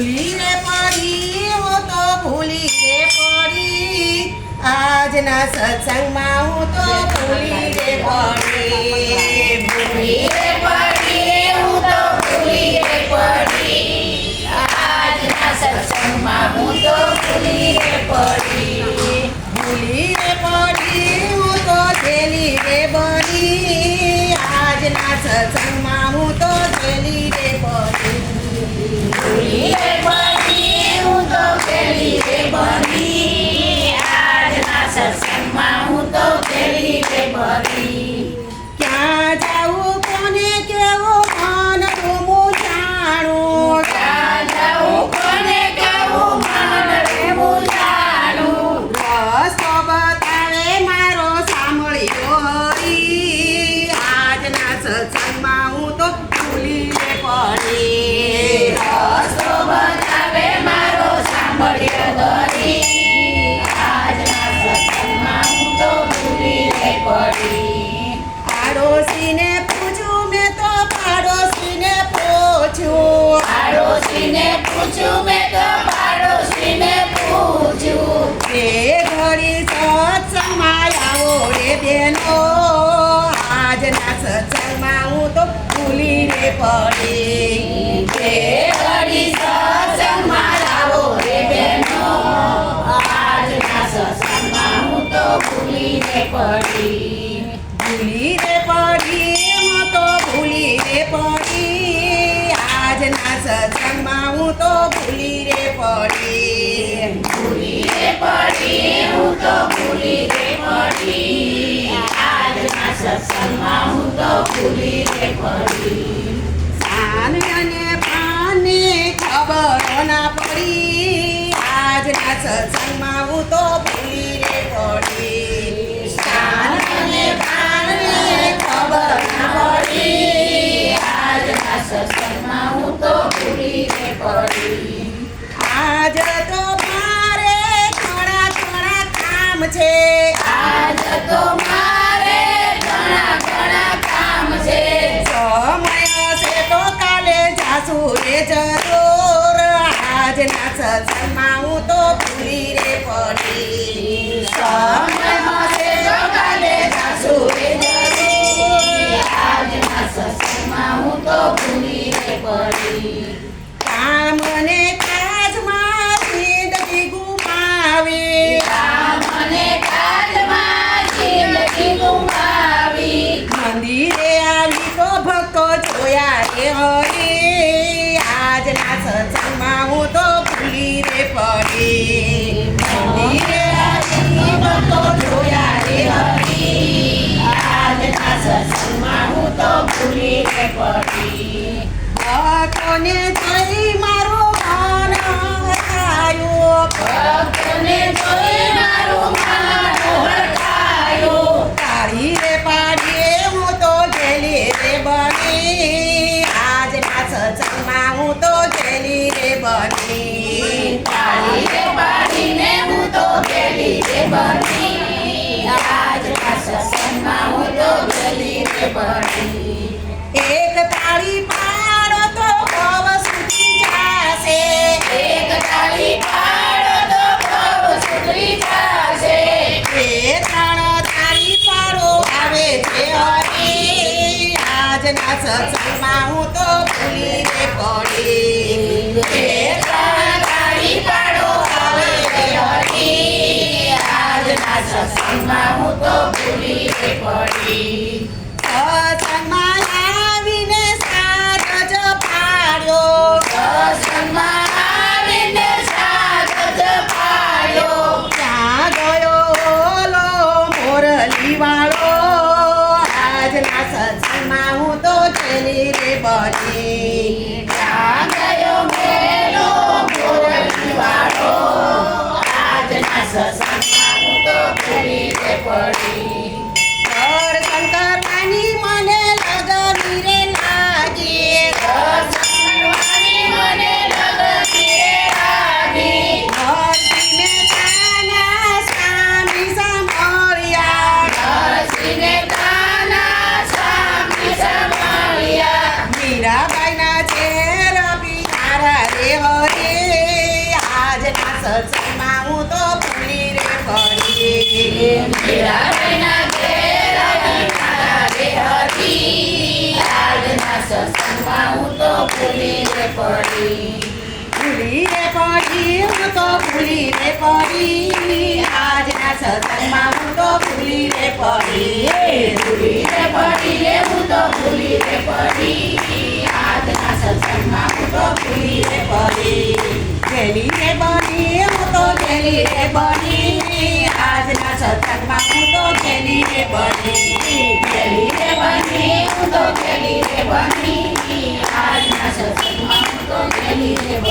ભૂલી રે પડી, હું તો ભૂલી રે પડી. આજના સત્સંગમાં હું તો ભૂલીને પડી ભૂલી પડી હું પડી. આજના સત્સંગમાં હું તો ભૂલીને પડી. બેનો આજના સત્સંગમાં હું તો ભૂલી રે પડી. બે ઘડી સત્સંગમાં આવો રે બહેનો આજના સત્સંગમાં હું તો ભૂલી રે પડી. ભૂલી રે પડી હું તો ભૂલી રે પડી. આજના સત્સંગમાં હું તો ભૂલી રે પડી. સત્સંગમાં તો ભૂલી રે પડી અને ખબર ના પડી. આજના સત્સંગમાં હું તો ભૂલી પડી. સાનને ખબર ના પડી. આજના સત્સંગમાં હું તો ભૂલી રે આજ તો મારે થોડા થોડા કામ છે. જાસુ રે જરૂર આજના સત્સંગમાં હું તો ભૂલી રે પડી જરૂર. આજના સત્સંગમાં હું તો ભૂલી રે પડી સત્સંગમાં હું તો ભૂલી પડી ભક્તોને જોઈ મારું મન હરાયું ભક્તને જોઈ મારું મન હરખાયું. તાળી રે પાડીએ હું તો જેલી રે બની. આજના સત્સંગમાં હું તો જેલી રે બની. તાળી રે પાડીને હું તો ગેલી રે બની. સત્સંગમાં હું તો ગેલી રે બની એક તાળી પાડો તો ભવ સુધી જાશે. એક તાળી પાડો તો ભવ સુધરી જાશે. એ ત્રણ તાળી પાડો આવે છે હરી. આજના સત્સંગમાં હું તો ભૂલી સત્સંગમાં હું તો ભૂલી પડી સત્સંગમાં આવીને સાત જ પાડ્યો સત્સંગમાં આવીને સાથ જ પાડ્યો ત્યાં ગયો ઓલો મોરલી વાળો આજના સત્સંગમાં હું તો છેલી રે બની સત્સંગમાં હું તો ફૂલી રે ફરી મેરા રેના ગેરા વિના રે હરી આજના સત્સંગમાં હું તો ફૂલી રે પડી ભૂલી રે પડી હું તો રે હું તો ભૂલી રે પડી સત્સંગમાં હું તો ભૂલી રે પડી ગેલી રે બની હું તો ગેલી રે બની